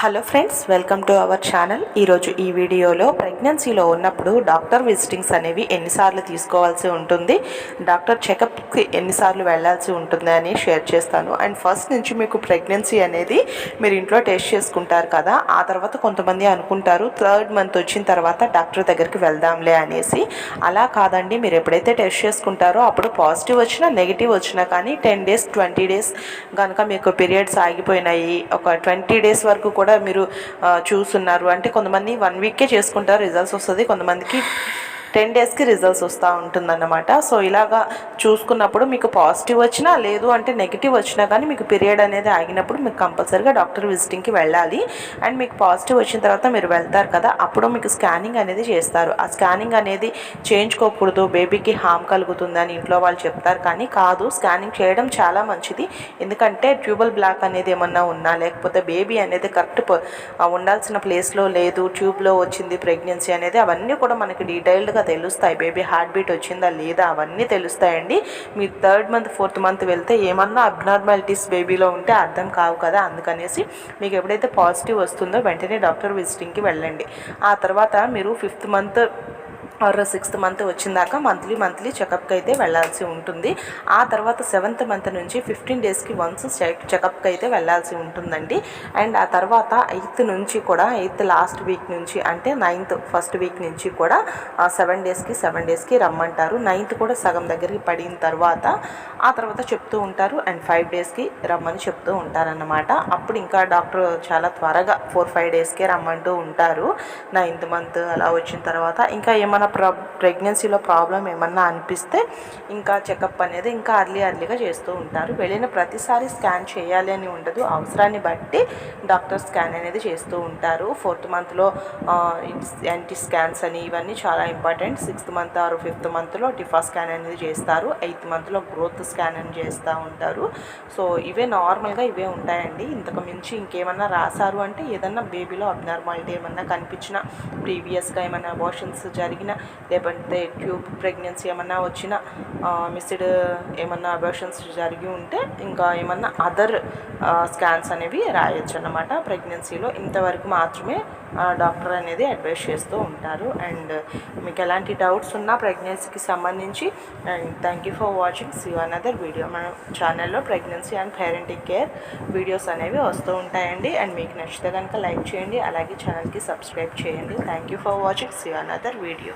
Hello friends welcome to our channel ఈరోజు ఈ వీడియోలో ప్రెగ్నెన్సీలో ఉన్నప్పుడు డాక్టర్ విజిటింగ్స్ అనేవి ఎన్నిసార్లు తీసుకోవాల్సి ఉంటుంది? డాక్టర్ చెకప్కి ఎన్నిసార్లు వెళ్ళాల్సి ఉంటుంది అని షేర్ చేస్తాను. అండ్ ఫస్ట్ నుంచి మీకు ప్రెగ్నెన్సీ అనేది మీరు ఇంట్లో టెస్ట్ చేసుకుంటారు కదా ఆ తర్వాత కొంతమంది అనుకుంటారు థర్డ్ మంత్ వచ్చిన తర్వాత డాక్టర్ దగ్గరికి వెళ్దాంలే అనేసి. అలా కాదండి మీరు ఎప్పుడైతే టెస్ట్ చేసుకుంటారో అప్పుడు పాజిటివ్ వచ్చినా నెగిటివ్ వచ్చినా కానీ టెన్ డేస్ ట్వంటీ డేస్ కనుక మీకు పీరియడ్స్ ఆగిపోయినాయి. ఒక ట్వంటీ డేస్ వరకు కూడా మీరు చూస్తున్నారు. అంటే కొంతమంది వన్ వీకే చేసుకుంటారు రిజల్ట్స్ వస్తుంది. కొంతమందికి టెన్ డేస్కి రిజల్ట్స్ వస్తూ ఉంటుందన్నమాట. సో ఇలాగా చూసుకున్నప్పుడు మీకు పాజిటివ్ వచ్చినా లేదు అంటే నెగిటివ్ వచ్చినా కానీ మీకు పీరియడ్ అనేది ఆగినప్పుడు మీకు కంపల్సరీగా డాక్టర్ విజిటింగ్కి వెళ్ళాలి. అండ్ మీకు పాజిటివ్ వచ్చిన తర్వాత మీరు వెళ్తారు కదా అప్పుడు మీకు స్కానింగ్ అనేది చేస్తారు. ఆ స్కానింగ్ అనేది చేయించుకోకూడదు. బేబీకి హామ్ కలుగుతుందని ఇంట్లో వాళ్ళు చెప్తారు కానీ కాదు స్కానింగ్ చేయడం చాలా మంచిది. ఎందుకంటే ట్యూబల్ బ్లాక్ అనేది ఏమన్నా ఉన్నా లేకపోతే బేబీ అనేది కరెక్ట్ ఉండాల్సిన ప్లేస్లో లేదు ట్యూబ్లో వచ్చింది ప్రెగ్నెన్సీ అనేది అవన్నీ కూడా మనకి డీటెయిల్డ్గా తెలుస్తాయి. బేబీ హార్ట్ బీట్ వచ్చిందా లేదా అవన్నీ తెలుస్తాయండి. మీ థర్డ్ మంత్ ఫోర్త్ మంత్ వెళ్తే ఏమన్నా అబ్నార్మాలిటీస్ బేబీలో ఉంటే అర్థం కావు కదా అందుకనేసి మీకు ఎప్పుడైతే పాజిటివ్ వస్తుందో వెంటనే డాక్టర్ విజిటింగ్కి వెళ్ళండి. ఆ తర్వాత మీరు fifth month or sixth month వచ్చిందాక monthly monthly చెకప్కి అయితే వెళ్ళాల్సి ఉంటుంది. ఆ తర్వాత సెవెంత్ మంత్ నుంచి ఫిఫ్టీన్ డేస్కి వన్స్ చెకప్కి అయితే వెళ్ళాల్సి ఉంటుందండి. అండ్ ఆ తర్వాత ఎయిత్ నుంచి కూడా ఎయిత్ లాస్ట్ వీక్ నుంచి అంటే నైన్త్ ఫస్ట్ వీక్ నుంచి కూడా సెవెన్ డేస్కి సెవెన్ డేస్కి రమ్మంటారు. నైన్త్ కూడా సగం దగ్గరికి పడిన తర్వాత ఆ తర్వాత చెప్తూ ఉంటారు. అండ్ ఫైవ్ డేస్కి రమ్మని చెప్తూ ఉంటారన్నమాట. అప్పుడు ఇంకా డాక్టర్ చాలా త్వరగా ఫోర్ ఫైవ్ డేస్కే రమ్మంటూ ఉంటారు. నైన్త్ మంత్ అలా వచ్చిన తర్వాత ఇంకా ఏమైనా ప్రా ప్రెగ్నెన్సీలో ప్రాబ్లం ఏమన్నా అనిపిస్తే ఇంకా చెకప్ అనేది ఇంకా అర్లీ అర్లీగా చేస్తూ ఉంటారు. వెళ్ళిన ప్రతిసారి స్కాన్ చేయాలి అని ఉండదు. అవసరాన్ని బట్టి డాక్టర్ స్కాన్ అనేది చేస్తూ ఉంటారు. ఫోర్త్ మంత్లో యాంటీ స్కాన్స్ అని ఇవన్నీ చాలా ఇంపార్టెంట్ సిక్స్త్ మంత్ ఆరు ఫిఫ్త్ మంత్లో టిఫా స్కాన్ అనేది చేస్తారు. ఎయిత్ మంత్లో గ్రోత్ స్కాన్ అని చేస్తూ ఉంటారు. సో ఇవే నార్మల్గా ఇవే ఉంటాయండి. ఇంతకు మించి ఇంకేమన్నా రాశారు అంటే ఏదన్నా బేబీలో అబ్నార్మాలిటీ ఏమన్నా కనిపించిన ప్రీవియస్గా ఏమైనా అబోషన్స్ జరిగిన లేకపోతే ట్యూబ్ ప్రెగ్నెన్సీ ఏమన్నా వచ్చిన మిస్డ్ ఏమన్నా అబార్షన్స్ జరిగి ఉంటే ఇంకా ఏమన్నా అదర్ స్కాన్స్ అనేవి రాయొచ్చు అన్నమాట ప్రెగ్నెన్సీలో ఇంతవరకు మాత్రమే డాక్టర్ అనేది అడ్వైస్ చేస్తూ ఉంటారు. అండ్ మీకు ఎలాంటి డౌట్స్ ఉన్నా ప్రెగ్నెన్సీకి సంబంధించి and thank you for watching see another video మన ఛానల్లో pregnancy and parenting care videos అనేవి వస్తూ ఉంటాయండి. అండ్ మీకు నచ్చితే కనుక లైక్ చేయండి. అలాగే ఛానల్కి సబ్స్క్రైబ్ చేయండి. Thank you for watching see another video